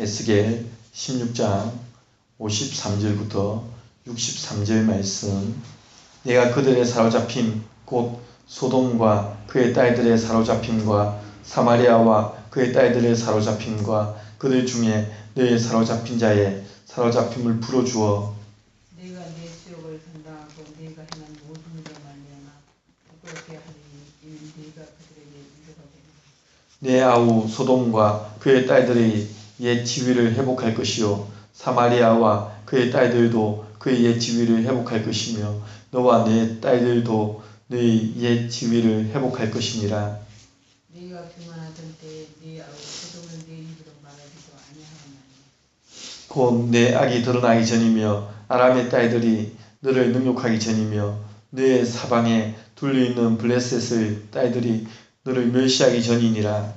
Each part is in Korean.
에스겔 16장 53절부터 63절 말씀 내가 그들의 사로잡힘 곧 소돔과 그의 딸들의 사로잡힘과 사마리아와 그의 딸들의 사로잡힘과 그들 중에 너의 사로잡힌 자의 사로잡힘을 풀어주어 네가 내 수욕을 담당하고 네가 행한 모든 일에 말미암아 부끄럽게 하리니 이는 네가 그들에게 위로가 되리라. 내 아우 소돔과 그의 딸들의 옛 지위를 회복할 것이요. 사마리아와 그의 딸들도 그의 옛 지위를 회복할 것이며 너와 내 딸들도 너의 옛 지위를 회복할 것이니라. 네가 교만하던 때에 네 아우 소돔을 네 입으로 말하지도 아니하였나니. 곧 내 악이 드러나기 전이며 아람의 딸들이 너를 능욕하기 전이며 내 사방에 둘려 있는 블레셋의 딸들이 너를 멸시하기 전이니라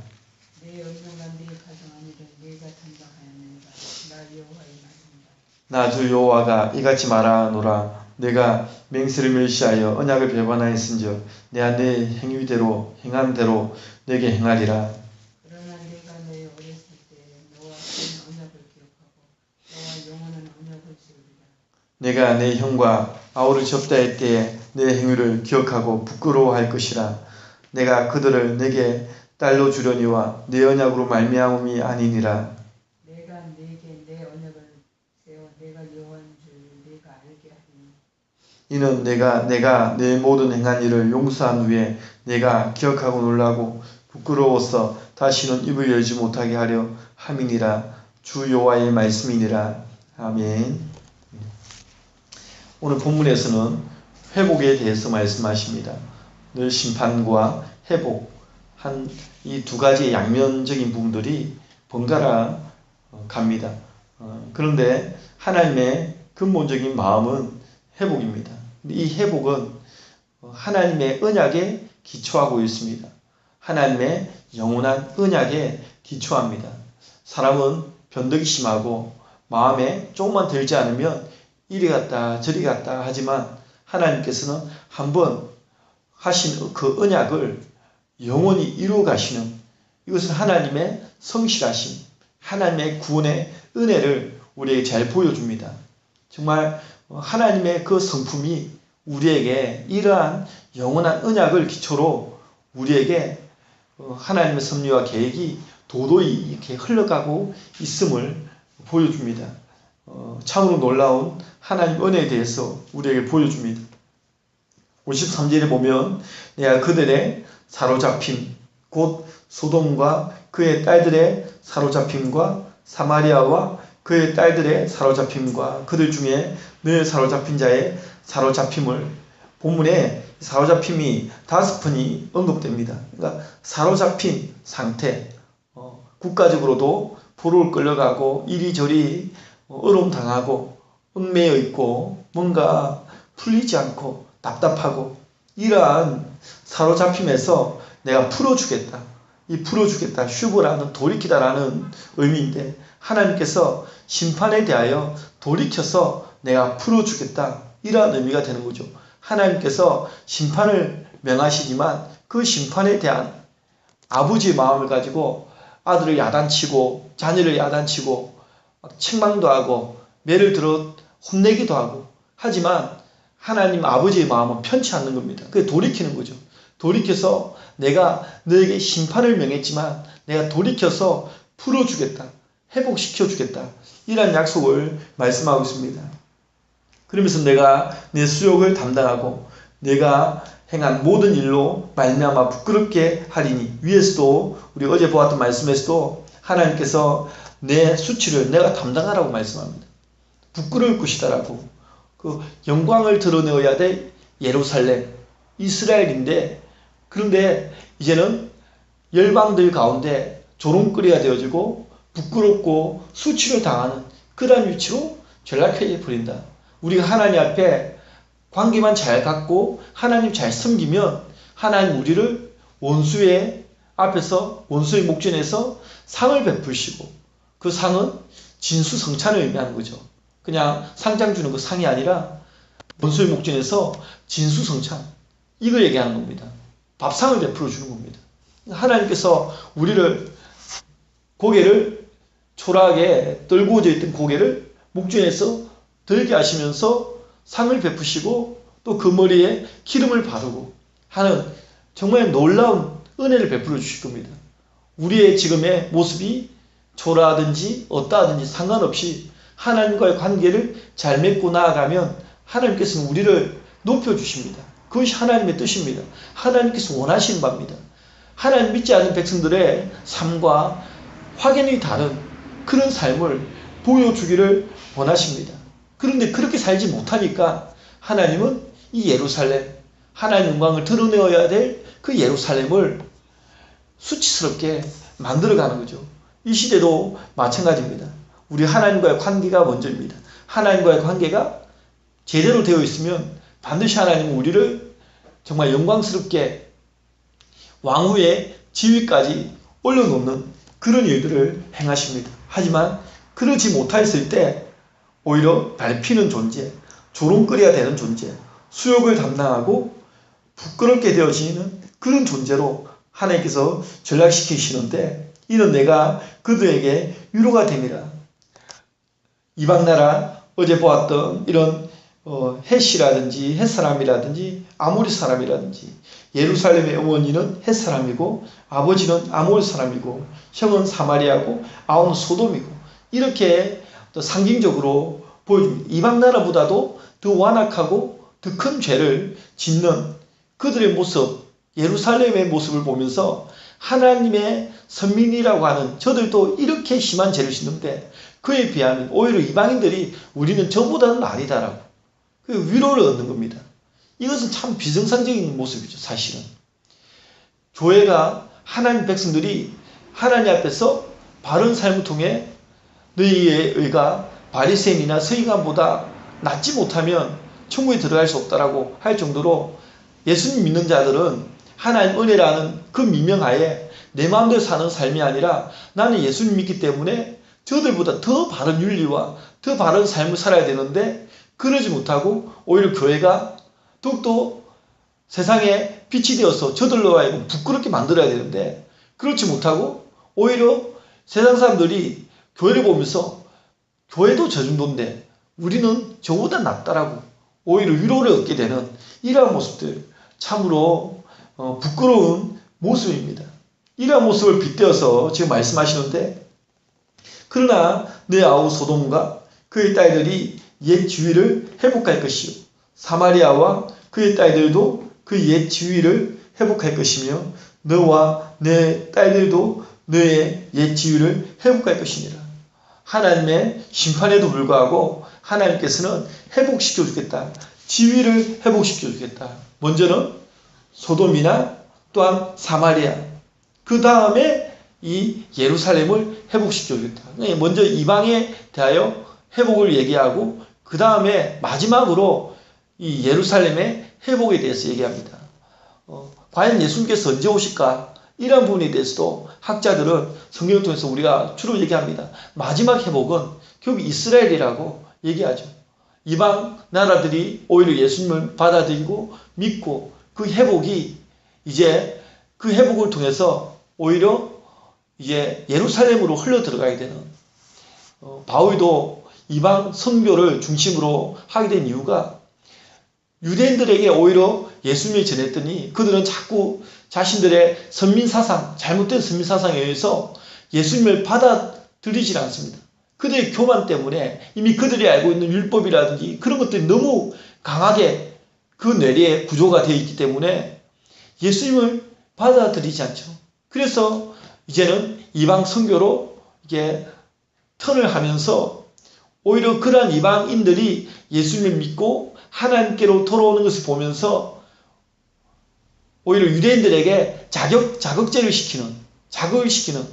내 언명과 네 가정한 일을 네가 담당하였느니라 나 여호와의 말입니다. 나 주 여호와가 이같이 말하노라. 내가 맹세를 멸시하여 언약을 배반하였은즉 내가 내 행위대로 행한 대로 내게 행하리라. 내가 내 형과 아우를 접다할 때에 내 행위를 기억하고 부끄러워할 것이라. 내가 그들을 내게 딸로 주려니와 내 언약으로 말미암음이 아니니라 내가 네게 내 언약을 세워 내가 여호와인 줄 네가 알게 하리니 이는 내가 내가 내 모든 행한 일을 용서한 후에 내가 기억하고 놀라고 부끄러워서 다시는 입을 열지 못하게 하려 함이니라 주 여호와의 말씀이니라 아멘. 오늘 본문에서는 회복에 대해서 말씀하십니다. 늘 심판과 회복 한 이 두 가지의 양면적인 부분들이 번갈아 어, 갑니다. 어, 그런데 하나님의 근본적인 마음은 회복입니다. 이 회복은 하나님의 언약에 기초하고 있습니다. 하나님의 영원한 언약에 기초합니다. 사람은 변덕이 심하고 마음에 조금만 들지 않으면 이리 갔다 저리 갔다 하지만 하나님께서는 한번 하신 그 언약을 영원히 이루어 가시는 이것은 하나님의 성실하심, 하나님의 구원의 은혜를 우리에게 잘 보여줍니다. 정말 하나님의 그 성품이 우리에게 이러한 영원한 언약을 기초로 우리에게 하나님의 섭리와 계획이 도도히 이렇게 흘러가고 있음을 보여줍니다. 어, 참으로 놀라운 하나님 은혜에 대해서 우리에게 보여줍니다. 53절에 보면 내가 그들의 사로잡힘 곧 소돔과 그의 딸들의 사로잡힘과 사마리아와 그의 딸들의 사로잡힘과 그들 중에 늘 사로잡힌 자의 사로잡힘을 본문에 사로잡힘이 다섯 번이 언급됩니다. 그러니까 사로잡힌 상태, 어, 국가적으로도 포로를 끌려가고 이리저리 어려움 당하고 얽매여 있고 뭔가 풀리지 않고 답답하고 이러한 사로잡힘에서 내가 풀어주겠다. 이 풀어주겠다. 슈브라는 돌이키다라는 의미인데 하나님께서 심판에 대하여 돌이켜서 내가 풀어주겠다. 이러한 의미가 되는 거죠. 하나님께서 심판을 명하시지만 그 심판에 대한 아버지의 마음을 가지고 아들을 야단치고 자녀를 야단치고 책망도 하고 매를 들어 혼내기도 하고 하지만 하나님 아버지의 마음은 편치 않는 겁니다. 그게 돌이키는 거죠. 돌이켜서 내가 너에게 심판을 명했지만 내가 돌이켜서 풀어주겠다. 회복시켜주겠다. 이런 약속을 말씀하고 있습니다. 그러면서 내가 내 수욕을 담당하고 내가 행한 모든 일로 말미암아 부끄럽게 하리니 위에서도 우리 어제 보았던 말씀에서도 하나님께서 내 수치를 내가 담당하라고 말씀합니다. 부끄러울 것이다라고 그 영광을 드러내어야 돼 예루살렘 이스라엘인데 그런데 이제는 열방들 가운데 조롱거리가 되어지고 부끄럽고 수치를 당하는 그러한 위치로 전락해 버린다. 우리가 하나님 앞에 관계만 잘 갖고 하나님 잘 섬기면 하나님 우리를 원수의 앞에서 원수의 목전에서 상을 베푸시고 그 상은 진수성찬을 의미하는 거죠. 그냥 상장 주는 그 상이 아니라 원수의 목전에서 진수성찬 이걸 얘기하는 겁니다. 밥상을 베풀어 주는 겁니다. 하나님께서 우리를 고개를 초라하게 떨구어져 있던 고개를 목전에서 들게 하시면서 상을 베푸시고 또 그 머리에 기름을 바르고 하는 정말 놀라운 은혜를 베풀어 주실 겁니다. 우리의 지금의 모습이 초라하든지 어떠하든지 상관없이 하나님과의 관계를 잘 맺고 나아가면 하나님께서는 우리를 높여 주십니다. 그것이 하나님의 뜻입니다. 하나님께서 원하시는 바입니다. 하나님 믿지 않는 백성들의 삶과 확연히 다른 그런 삶을 보여주기를 원하십니다. 그런데 그렇게 살지 못하니까 하나님은 이 예루살렘, 하나님 영광을 드러내어야 될 그 예루살렘을 수치스럽게 만들어가는 거죠. 이 시대도 마찬가지입니다. 우리 하나님과의 관계가 먼저입니다. 하나님과의 관계가 제대로 되어 있으면 반드시 하나님은 우리를 정말 영광스럽게 왕후의 지위까지 올려놓는 그런 일들을 행하십니다. 하지만 그러지 못하였을 때 오히려 밟히는 존재, 조롱거려야 되는 존재, 수욕을 담당하고 부끄럽게 되어지는 그런 존재로 하나님께서 전락시키시는데 이는 내가 그들에게 위로가 됩니다. 이방 나라 어제 보았던 이런 어, 햇이라든지 햇사람이라든지 아모리 사람이라든지 예루살렘의 어머니는 햇사람이고 아버지는 아몰 사람이고 형은 사마리아고 아우는 소돔이고 이렇게 또 상징적으로 보여줍니다. 이방 나라보다도 더 완악하고 더 큰 죄를 짓는 그들의 모습, 예루살렘의 모습을 보면서 하나님의 선민이라고 하는 저들도 이렇게 심한 죄를 짓는데 그에 비하면 오히려 이방인들이 우리는 저보다는 아니다라고 그 위로를 얻는 겁니다. 이것은 참 비정상적인 모습이죠, 사실은. 교회가 하나님 백성들이 하나님 앞에서 바른 삶을 통해 너희의 의가 바리새인이나 서기관보다 낫지 못하면 천국에 들어갈 수 없다라고 할 정도로 예수님 믿는 자들은 하나님 은혜라는 그 미명하에 내 마음대로 사는 삶이 아니라 나는 예수님 믿기 때문에 저들보다 더 바른 윤리와 더 바른 삶을 살아야 되는데 그러지 못하고 오히려 교회가 더욱더 세상에 빛이 되어서 저들로 하여금 부끄럽게 만들어야 되는데 그렇지 못하고 오히려 세상 사람들이 교회를 보면서 교회도 저 정도인데 우리는 저보다 낫다라고 오히려 위로를 얻게 되는 이러한 모습들 참으로 어, 부끄러운 모습입니다. 이러한 모습을 빗대어서 지금 말씀하시는데 그러나 내 아우 소돔과 그의 딸들이 옛 지위를 회복할 것이요 사마리아와 그의 딸들도 그 옛 지위를 회복할 것이며 너와 내 딸들도 너의 옛 지위를 회복할 것이니라. 하나님의 심판에도 불구하고 하나님께서는 회복시켜 주겠다. 지위를 회복시켜 주겠다. 먼저는 소돔이나 또한 사마리아. 그 다음에 이 예루살렘을 회복시켜 주겠다. 먼저 이방에 대하여 회복을 얘기하고 그 다음에 마지막으로 이 예루살렘의 회복에 대해서 얘기합니다. 어, 과연 예수님께서 언제 오실까? 이런 부분에 대해서도 학자들은 성경을 통해서 우리가 주로 얘기합니다. 마지막 회복은 결국 이스라엘이라고 얘기하죠. 이방 나라들이 오히려 예수님을 받아들이고 믿고 그 회복이 이제 그 회복을 통해서 오히려 이제 예루살렘으로 흘러 들어가야 되는 어, 바울도 이방 선교를 중심으로 하게 된 이유가 유대인들에게 오히려 예수님을 전했더니 그들은 자꾸 자신들의 선민사상, 잘못된 선민사상에 의해서 예수님을 받아들이질 않습니다. 그들의 교만 때문에 이미 그들이 알고 있는 율법이라든지 그런 것들이 너무 강하게 그 뇌리에 구조가 되어 있기 때문에 예수님을 받아들이지 않죠. 그래서 이제는 이방 선교로 이게 턴을 하면서 오히려 그러한 이방인들이 예수님을 믿고 하나님께로 돌아오는 것을 보면서 오히려 유대인들에게 자격, 자극제를 시키는, 자극을 시키는,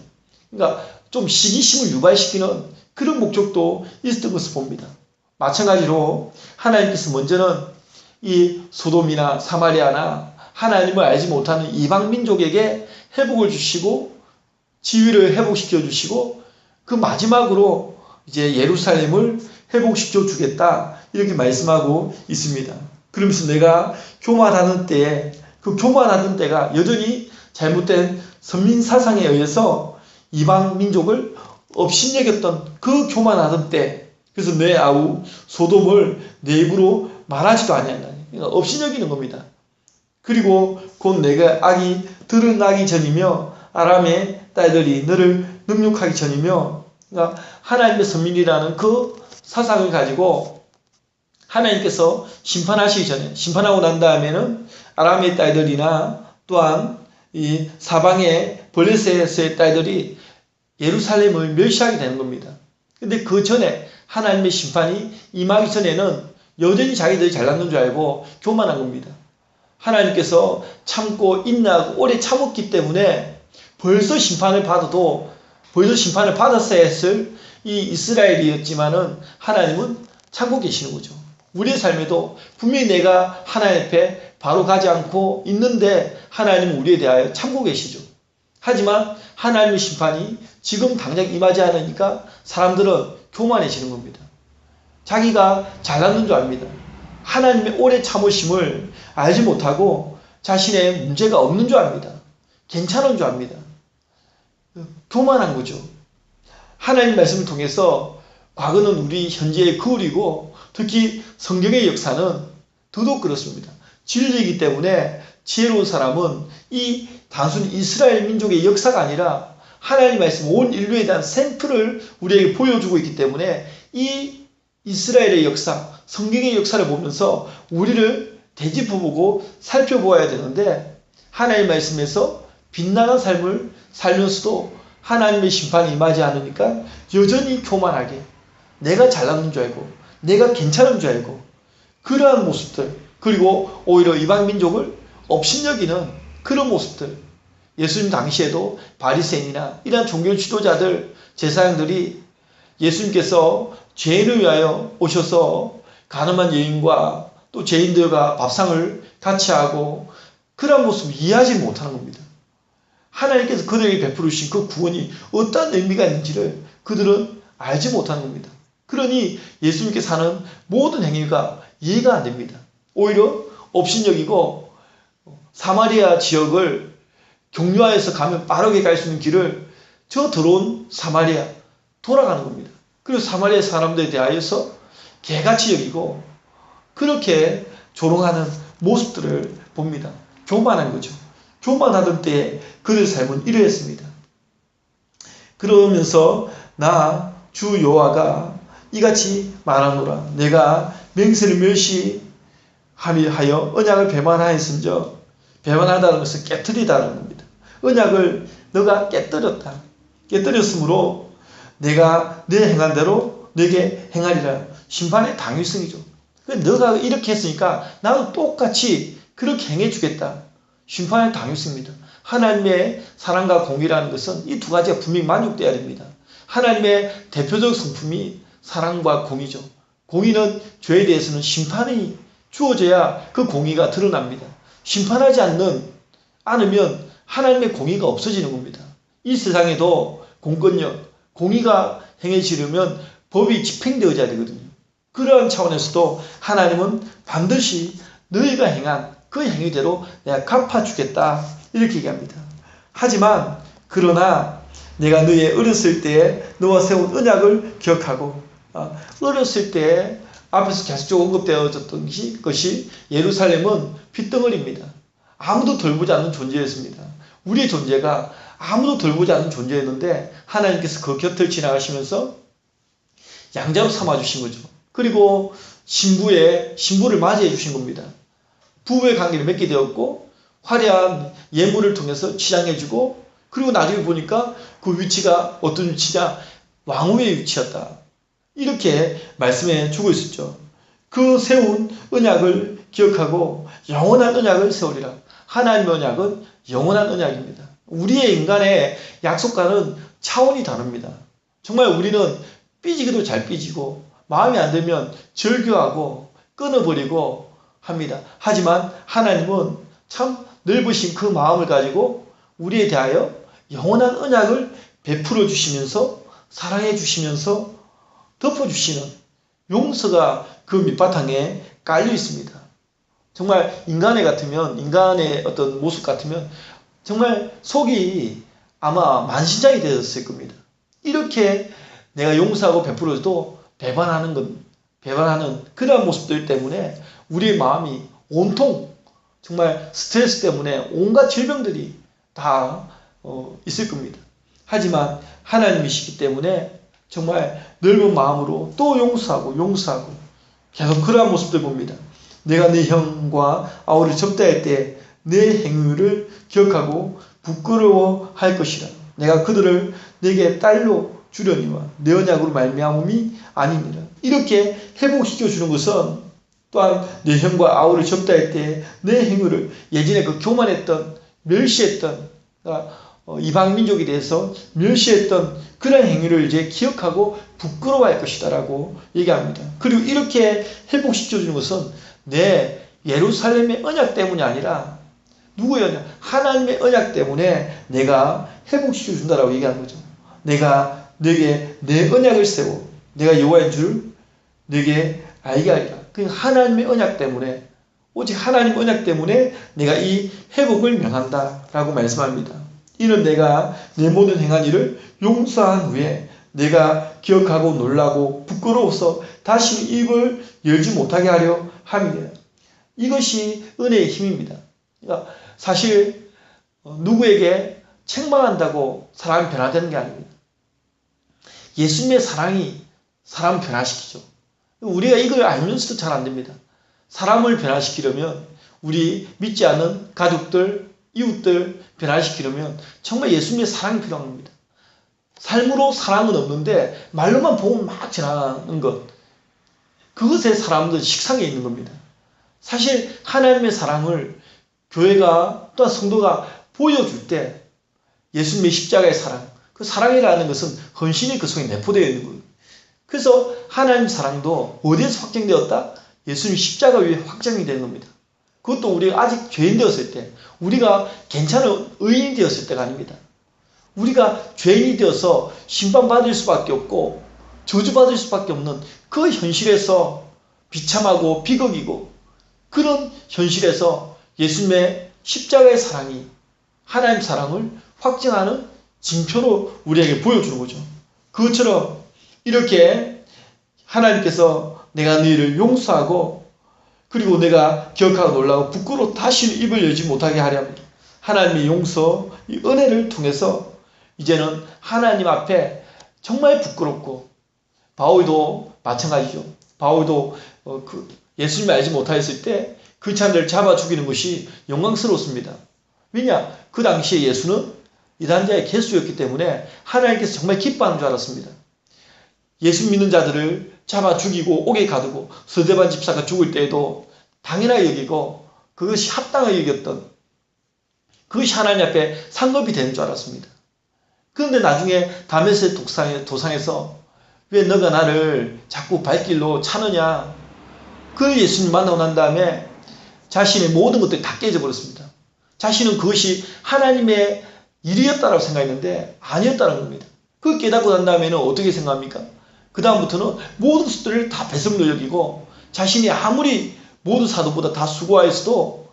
그러니까 좀 시기심을 유발시키는 그런 목적도 있었던 것을 봅니다. 마찬가지로 하나님께서 먼저는 이 소돔이나 사마리아나 하나님을 알지 못하는 이방 민족에게 회복을 주시고 지위를 회복시켜 주시고 그 마지막으로 이제 예루살렘을 회복시켜 주겠다 이렇게 말씀하고 있습니다. 그러면서 내가 교만하는 때에 그 교만하던 때가 여전히 잘못된 선민 사상에 의해서 이방 민족을 업신여겼던 그 교만하던 때 그래서 내 아우 소돔을 내 입으로 말하지도 아니하나니 그러니까 업신여기는 겁니다. 그리고 곧 내가 악이 드러나기 전이며 아람의 딸들이 너를 능욕하기 전이며 그러니까 하나님의 선민이라는 그 사상을 가지고 하나님께서 심판하시기 전에 심판하고 난 다음에는 아람의 딸들이나 또한 이 사방의 블레셋의 딸들이 예루살렘을 멸시하게 되는 겁니다. 근데 그 전에 하나님의 심판이 임하기 전에는 여전히 자기들이 잘났는 줄 알고 교만한 겁니다. 하나님께서 참고 인내하고 오래 참았기 때문에 벌써 심판을 받아도 벌써 심판을 받았어야 했을 이 이스라엘이었지만은 하나님은 참고 계시는 거죠. 우리의 삶에도 분명히 내가 하나님 앞에 바로 가지 않고 있는데 하나님은 우리에 대하여 참고 계시죠. 하지만 하나님의 심판이 지금 당장 임하지 않으니까 사람들은 교만해지는 겁니다. 자기가 잘났는 줄 압니다. 하나님의 오래 참으심을 알지 못하고 자신의 문제가 없는 줄 압니다. 괜찮은 줄 압니다. 교만한 거죠. 하나님 말씀을 통해서 과거는 우리 현재의 거울이고 특히 성경의 역사는 더더욱 그렇습니다. 진리이기 때문에 지혜로운 사람은 이 단순히 이스라엘 민족의 역사가 아니라 하나님 말씀 온 인류에 대한 샘플을 우리에게 보여주고 있기 때문에 이 이스라엘의 역사, 성경의 역사를 보면서 우리를 되짚어보고 살펴보아야 되는데 하나님 말씀에서 빛나는 삶을 살면서도 하나님의 심판이 임하지 않으니까 여전히 교만하게 내가 잘났는 줄 알고 내가 괜찮은 줄 알고 그러한 모습들 그리고 오히려 이방 민족을 업신여기는 그런 모습들 예수님 당시에도 바리새인이나 이러한 종교 지도자들 제사장들이 예수님께서 죄인을 위하여 오셔서 가늠한 여인과 또 죄인들과 밥상을 같이 하고 그런 모습을 이해하지 못하는 겁니다. 하나님께서 그들에게 베풀으신 그 구원이 어떤 의미가 있는지를 그들은 알지 못하는 겁니다. 그러니 예수님께서 하는 모든 행위가 이해가 안 됩니다. 오히려 업신여기고 사마리아 지역을 경유하여서 가면 빠르게 갈 수 있는 길을 저 더러운 사마리아 돌아가는 겁니다. 그리고 사마리아 사람들에 대하여서 개같이 여기고 그렇게 조롱하는 모습들을 봅니다. 교만한 거죠. 교만하던 때에 그들 삶은 이러했습니다. 그러면서 나 주 여호와가 이같이 말하노라 내가 맹세를 멸시하여 언약을 배반하였은저 배반하다는 것은 깨뜨리다는 겁니다. 언약을 너가 깨뜨렸다. 깨뜨렸으므로 내가 내 행한 대로 너에게 행하리라. 심판의 당위성이죠. 너가 이렇게 했으니까 나도 똑같이 그렇게 행해주겠다. 심판의 당위성입니다. 하나님의 사랑과 공의라는 것은 이 두 가지가 분명히 만족돼야 됩니다. 하나님의 대표적 성품이 사랑과 공의죠. 공의는 죄에 대해서는 심판이 주어져야 그 공의가 드러납니다. 심판하지 않는 않으면 하나님의 공의가 없어지는 겁니다. 이 세상에도 공권력, 공의가 행해지려면 법이 집행되어야 되거든요. 그러한 차원에서도 하나님은 반드시 너희가 행한 그 행위대로 내가 갚아주겠다 이렇게 얘기합니다. 하지만 그러나 내가 너의 어렸을 때에 너와 세운 언약을 기억하고 어, 어렸을 때 앞에서 계속 언급되어졌던 것이 예루살렘은 핏덩어리입니다. 아무도 돌보지 않는 존재였습니다. 우리의 존재가 아무도 돌보지 않는 존재였는데 하나님께서 그 곁을 지나가시면서 양자로 삼아주신 거죠. 그리고 신부의 신부를 맞이해 주신 겁니다. 부부의 관계를 맺게 되었고 화려한 예물을 통해서 치장해주고 그리고 나중에 보니까 그 위치가 어떤 위치냐 왕후의 위치였다. 이렇게 말씀해 주고 있었죠. 그 세운 언약을 기억하고 영원한 언약을 세우리라. 하나님의 언약은 영원한 언약입니다. 우리의 인간의 약속과는 차원이 다릅니다. 정말 우리는 삐지기도 잘 삐지고 마음에 안 들면 절교하고 끊어버리고 합니다. 하지만 하나님은 참 넓으신 그 마음을 가지고 우리에 대하여 영원한 언약을 베풀어 주시면서 사랑해 주시면서 덮어 주시는 용서가 그 밑바탕에 깔려 있습니다. 정말 인간의 같으면 인간의 어떤 모습 같으면 정말 속이 아마 만신장이 되었을 겁니다. 이렇게 내가 용서하고 베풀어도 배반하는 것, 배반하는 그러한 모습들 때문에 우리의 마음이 온통 정말 스트레스 때문에 온갖 질병들이 다 어, 있을 겁니다. 하지만 하나님이시기 때문에 정말 넓은 마음으로 또 용서하고 용서하고 계속 그러한 모습들 봅니다. 내가 네 형과 아우를 접대할 때 내 행위를 기억하고 부끄러워할 것이라. 내가 그들을 내게 딸로 주려니와 내 언약으로 말미암음이 아니니라. 이렇게 회복시켜 주는 것은 또한 내 형과 아우를 접대할 때 내 행위를 예전에 그 교만했던 멸시했던 그러니까 어, 이방 민족에 대해서 멸시했던 그런 행위를 이제 기억하고 부끄러워할 것이다라고 얘기합니다. 그리고 이렇게 회복시켜 주는 것은 내 예루살렘의 언약 때문이 아니라 누구의 언약? 하나님의 언약 때문에 내가 회복시켜 준다라고 얘기하는 거죠. 내가 내게 내 언약을 세워 내가 여호와인 줄 내게 알게 하리라. 그 하나님의 언약 때문에 오직 하나님 언약 때문에 내가 이 회복을 명한다 라고 말씀합니다. 이는 내가 내 모든 행한 일을 용서한 후에 내가 기억하고 놀라고 부끄러워서 다시 입을 열지 못하게 하려 함이니라. 이것이 은혜의 힘입니다. 그러니까 사실 어, 누구에게 책망한다고 사람이 변화되는 게 아닙니다. 예수님의 사랑이 사람 변화시키죠. 우리가 이걸 알면서도 잘 안 됩니다. 사람을 변화시키려면 우리 믿지 않은 가족들, 이웃들 변화시키려면 정말 예수님의 사랑이 필요합니다. 삶으로 사랑은 없는데 말로만 보면 막 지나가는 것. 그것에 사람들 식상해 있는 겁니다. 사실 하나님의 사랑을 교회가 또한 성도가 보여줄 때 예수님의 십자가의 사랑, 그 사랑이라는 것은 헌신이 그 속에 내포되어 있는 거예요. 그래서 하나님 사랑도 어디에서 확정되었다? 예수님 십자가 위에 확정이 되는 겁니다. 그것도 우리가 아직 죄인 되었을 때, 우리가 괜찮은 의인이 되었을 때가 아닙니다. 우리가 죄인이 되어서 심판받을 수밖에 없고 저주받을 수밖에 없는 그 현실에서 비참하고 비극이고 그런 현실에서 예수님의 십자가의 사랑이 하나님 사랑을 확증하는 징표로 우리에게 보여주는 거죠. 그것처럼 이렇게 하나님께서 내가 너희를 용서하고 그리고 내가 기억하고 놀라고 부끄러워 다시는 입을 열지 못하게 하려면 하나님의 용서, 이 은혜를 통해서 이제는 하나님 앞에 정말 부끄럽고 바울도 마찬가지죠. 바울도 어, 그 예수님을 알지 못하였을 때 그 사람들을 잡아 죽이는 것이 영광스럽습니다. 왜냐? 그 당시에 예수는 이단자의 개수였기 때문에 하나님께서 정말 기뻐하는 줄 알았습니다. 예수 믿는 자들을 잡아 죽이고 옥에 가두고 서대반 집사가 죽을 때에도 당연하게 여기고 그것이 합당하게 여겼던 그것이 하나님 앞에 상급이 되는 줄 알았습니다. 그런데 나중에 다메섹 도상에서 왜 너가 나를 자꾸 발길로 차느냐 그 예수님 만나고 난 다음에 자신의 모든 것들이 다 깨져버렸습니다. 자신은 그것이 하나님의 일이었다라고 생각했는데 아니었다는 겁니다. 그 깨닫고 난 다음에는 어떻게 생각합니까? 그 다음부터는 모든 것들을 다 배설로 여기고 자신이 아무리 모든 사도보다 다 수고하였어도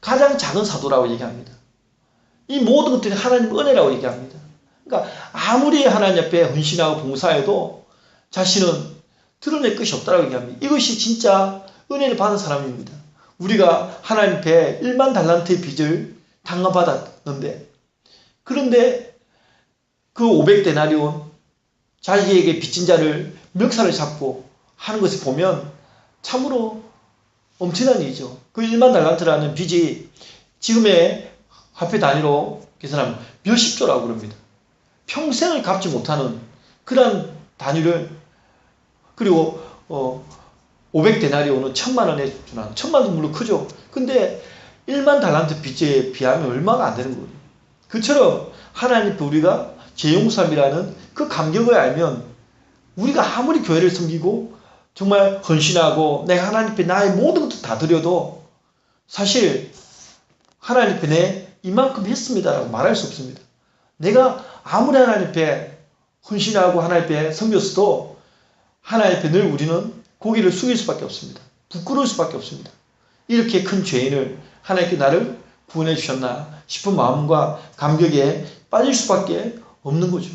가장 작은 사도라고 얘기합니다. 이 모든 것들이 하나님 은혜라고 얘기합니다. 그러니까 아무리 하나님 앞에 헌신하고 봉사해도 자신은 드러낼 것이 없다고 얘기합니다. 이것이 진짜 은혜를 받은 사람입니다. 우리가 하나님 앞에 1만 달란트의 빚을 당감받았는데 그런데 그 500데나리온 자기에게 빚진 자를 멱살을 잡고 하는 것을 보면 참으로 엄청난 일이죠. 그 1만 달란트라는 빚이 지금의 화폐 단위로 계산하면 몇십 조라고 그럽니다. 평생을 갚지 못하는 그런 단위를 그리고 어 500데나리온은 천만 원에 주나 천만 원 물론 크죠. 근데 1만 달란트 빚에 비하면 얼마가 안 되는 거예요. 그처럼 하나님 우리가 제용삼이라는 그 감격을 알면 우리가 아무리 교회를 섬기고 정말 헌신하고 내가 하나님 앞에 나의 모든 것도 다 드려도 사실 하나님 앞에 내 이만큼 했습니다라고 말할 수 없습니다. 내가 아무리 하나님 앞에 헌신하고 하나님 앞에 섬겼어도 하나님 앞에 늘 우리는 고기를 숙일 수밖에 없습니다. 부끄러울 수밖에 없습니다. 이렇게 큰 죄인을 하나님께 나를 구원해 주셨나 싶은 마음과 감격에 빠질 수밖에 없는 거죠.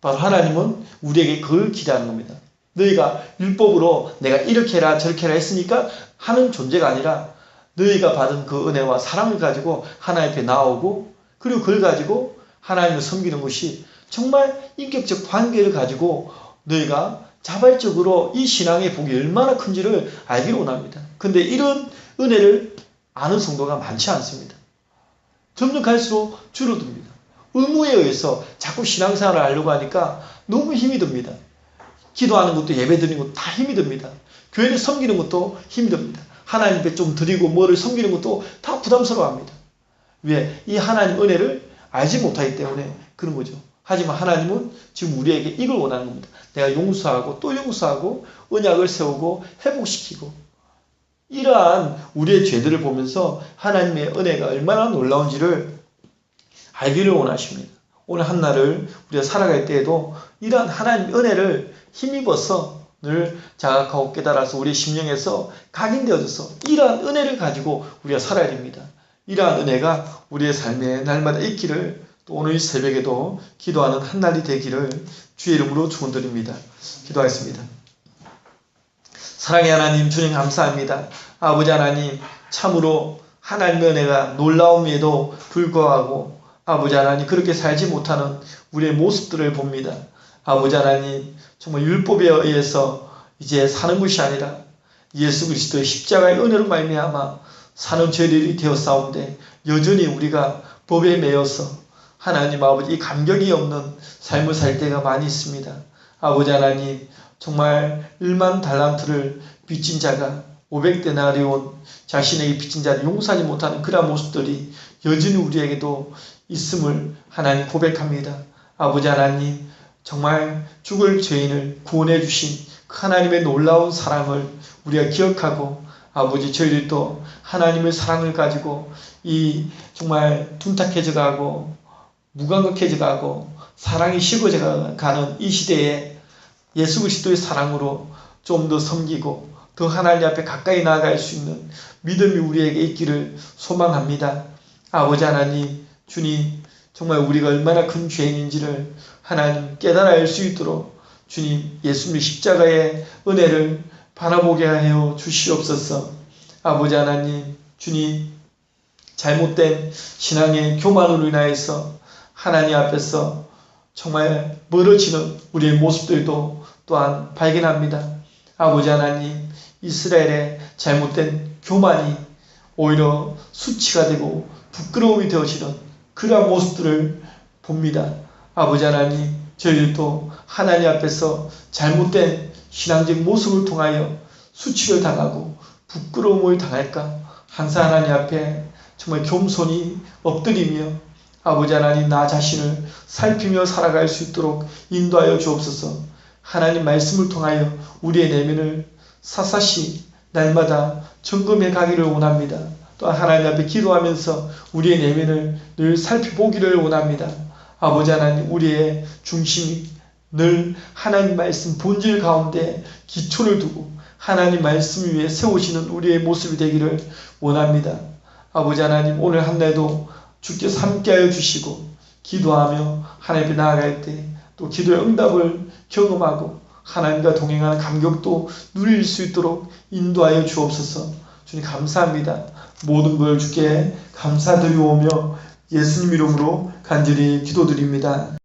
바로 하나님은 우리에게 그걸 기대하는 겁니다. 너희가 율법으로 내가 이렇게 해라 저렇게 해라 했으니까 하는 존재가 아니라 너희가 받은 그 은혜와 사랑을 가지고 하나님 앞에 나오고 그리고 그걸 가지고 하나님을 섬기는 것이 정말 인격적 관계를 가지고 너희가 자발적으로 이 신앙의 복이 얼마나 큰지를 알기를 원합니다. 근데 이런 은혜를 아는 성도가 많지 않습니다. 점점 갈수록 줄어듭니다. 의무에 의해서 자꾸 신앙생활을 하려고 하니까 너무 힘이 듭니다. 기도하는 것도 예배 드리는 것도 다 힘이 듭니다. 교회를 섬기는 것도 힘이 듭니다. 하나님 앞에 좀 드리고 뭐를 섬기는 것도 다 부담스러워합니다. 왜? 이 하나님 은혜를 알지 못하기 때문에 그런 거죠. 하지만 하나님은 지금 우리에게 이걸 원하는 겁니다. 내가 용서하고 또 용서하고 언약을 세우고 회복시키고 이러한 우리의 죄들을 보면서 하나님의 은혜가 얼마나 놀라운지를 알기를 원하십니다. 오늘 한날을 우리가 살아갈 때에도 이러한 하나님의 은혜를 힘입어서 늘 자각하고 깨달아서 우리 심령에서 각인되어져서 이러한 은혜를 가지고 우리가 살아야 됩니다. 이러한 은혜가 우리의 삶에 날마다 있기를 또 오늘 이 새벽에도 기도하는 한날이 되기를 주의 이름으로 축원드립니다. 기도하겠습니다. 사랑의 하나님 주님 감사합니다. 아버지 하나님 참으로 하나님의 은혜가 놀라움에도 불구하고 아버지 하나님 그렇게 살지 못하는 우리의 모습들을 봅니다. 아버지 하나님 정말 율법에 의해서 이제 사는 것이 아니라 예수 그리스도의 십자가의 은혜로 말미암아 사는 죄들이 되었사온데 여전히 우리가 법에 매여서 하나님 아버지 이 감격이 없는 삶을 살 때가 많이 있습니다. 아버지 하나님 정말 1만 달란트를 빚진 자가 500데나리온 자신에게 빚진 자를 용서하지 못하는 그러한 모습들이 여전히 우리에게도 있음을 하나님 고백합니다. 아버지 하나님 정말 죽을 죄인을 구원해 주신 그 하나님의 놀라운 사랑을 우리가 기억하고 아버지 저희들도 하나님의 사랑을 가지고 이 정말 둔탁해져 가고 무감각해져 가고 사랑이 식어져 가는 이 시대에 예수 그리스도의 사랑으로 좀 더 섬기고 더 하나님 앞에 가까이 나아갈 수 있는 믿음이 우리에게 있기를 소망합니다. 아버지 하나님, 주님, 정말 우리가 얼마나 큰 죄인인지를 하나님 깨달아 알 수 있도록 주님 예수님 십자가의 은혜를 바라보게 하여 주시옵소서. 아버지 하나님, 주님, 잘못된 신앙의 교만으로 인하여서 하나님 앞에서 정말 멀어지는 우리의 모습들도 또한 발견합니다. 아버지 하나님, 이스라엘의 잘못된 교만이 오히려 수치가 되고 부끄러움이 되어지는 그러한 모습들을 봅니다. 아버지 하나님, 저희들도 하나님 앞에서 잘못된 신앙적 모습을 통하여 수치를 당하고 부끄러움을 당할까 항상 하나님 앞에 정말 겸손히 엎드리며 아버지 하나님 나 자신을 살피며 살아갈 수 있도록 인도하여 주옵소서. 하나님 말씀을 통하여 우리의 내면을 사사시 날마다 점검해 가기를 원합니다. 또 하나님 앞에 기도하면서 우리의 내면을 늘 살펴보기를 원합니다. 아버지 하나님 우리의 중심이 늘 하나님 말씀 본질 가운데 기초를 두고 하나님 말씀 위에 세우시는 우리의 모습이 되기를 원합니다. 아버지 하나님 오늘 한 날도 주께서 함께하여 주시고 기도하며 하나님 앞에 나아갈 때 또 기도의 응답을 경험하고 하나님과 동행하는 감격도 누릴 수 있도록 인도하여 주옵소서. 주님 감사합니다. 모든 걸 주께 감사드리오며 예수님 이름으로 간절히 기도드립니다.